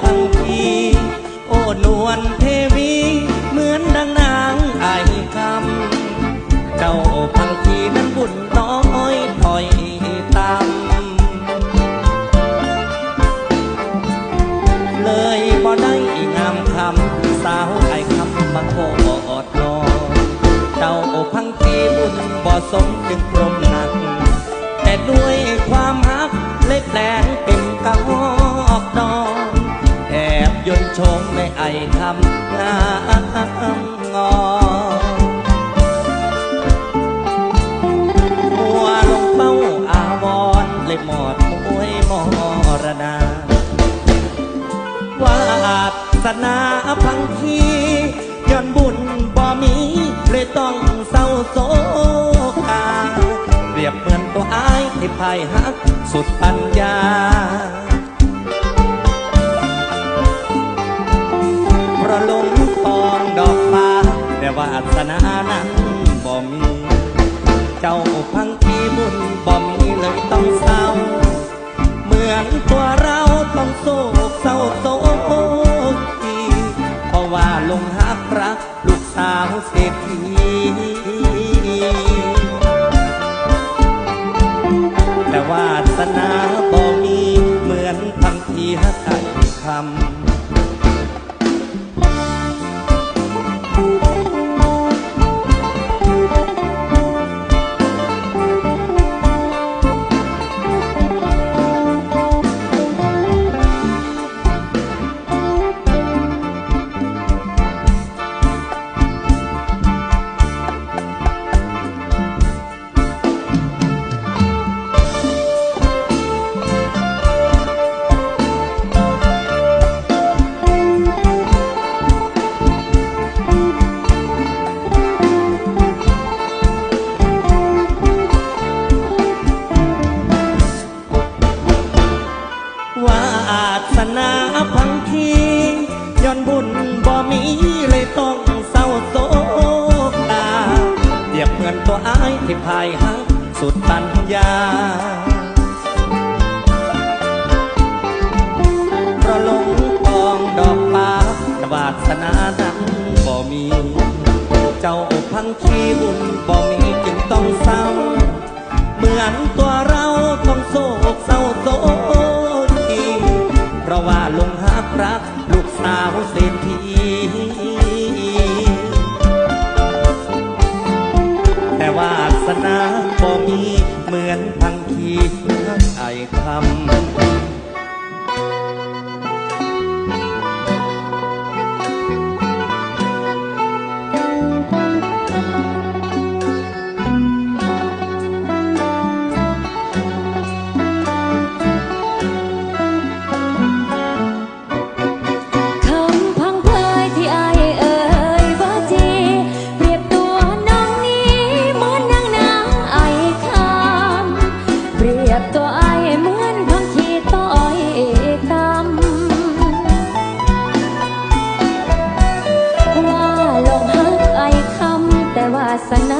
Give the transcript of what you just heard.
พังพีโอ้นวลเทวี เหมือนดังนางไอคำเจ้าพังพีนั้นบุญน้อยถอยตามเลยบ่ได้งามคำสาวไอคำมาโคอดนอนเจ้าพังพีบุญบ่สมจึงพรหมหนัก แต่ด้วยความฮักเล็กแหลงเป็นกะฮอกดอนแอบ ยนต์ชมในไอคำงามงอมัวลงเป้าอาวรณ์เลยหมอดมวยมรณาวาสนาพังคีย้อนบุญบ่มีเลยต้องเศร้าโศกาเรียบเหมือนตัวอายที่พายหักสุดปัญญา ระลงปองดอกฟ้าแต่วาสนานั้นบ่มี เจ้าพัง ที่พายหักสุดปัญญาเพราะลงกองดอกฟ้าวาสนาดังบ่มี เจ้าพังคีบุญบ่มี บ่มีเหมือนพังคีเมื่อคำ pasa.